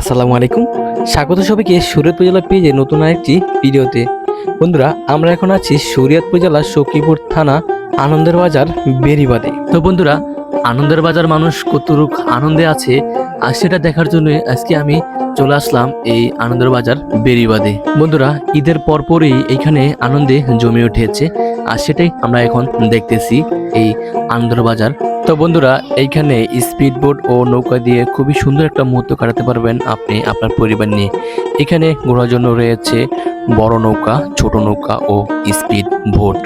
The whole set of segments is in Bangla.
আসসালামু আলাইকুম। স্বাগত সবাইকে শরীয়তপুর জেলা পেজে নতুন আরেকটি ভিডিওতে। বন্ধুরা, আমরা এখন আছি শরীয়তপুর জেলার সখীপুর থানা আনন্দের বাজার বেরিবাদে। তো বন্ধুরা, আনন্দের বাজার মানুষ কতটুক আনন্দে আছে, আর সেটা দেখার জন্য আজকে আমি চলে আসলাম এই আনন্দের বাজার বেরিবাদে। বন্ধুরা, ঈদের পরপরই এখানে আনন্দে জমে উঠেছে, আর সেটাই আমরা এখন দেখতেছি এই আনন্দের বাজার তো বন্ধুরা, এইখানে স্পিড বোট ও নৌকা দিয়ে খুবই সুন্দর একটা মুহূর্ত কাটাতে পারবেন আপনি, আপনার পরিবার নিয়ে। এখানে ঘোরার জন্য রয়েছে বড় নৌকা, ছোট নৌকা ও স্পিড বোট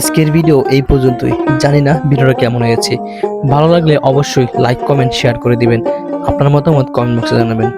আজকের ভিডিও এই পর্যন্তই। জানি না ভিডিওটা কেমন হয়েছে। ভালো লাগলে অবশ্যই লাইক কমেন্ট শেয়ার করে দিবেন। আপনার মতামত কমেন্ট বক্সে জানাবেন।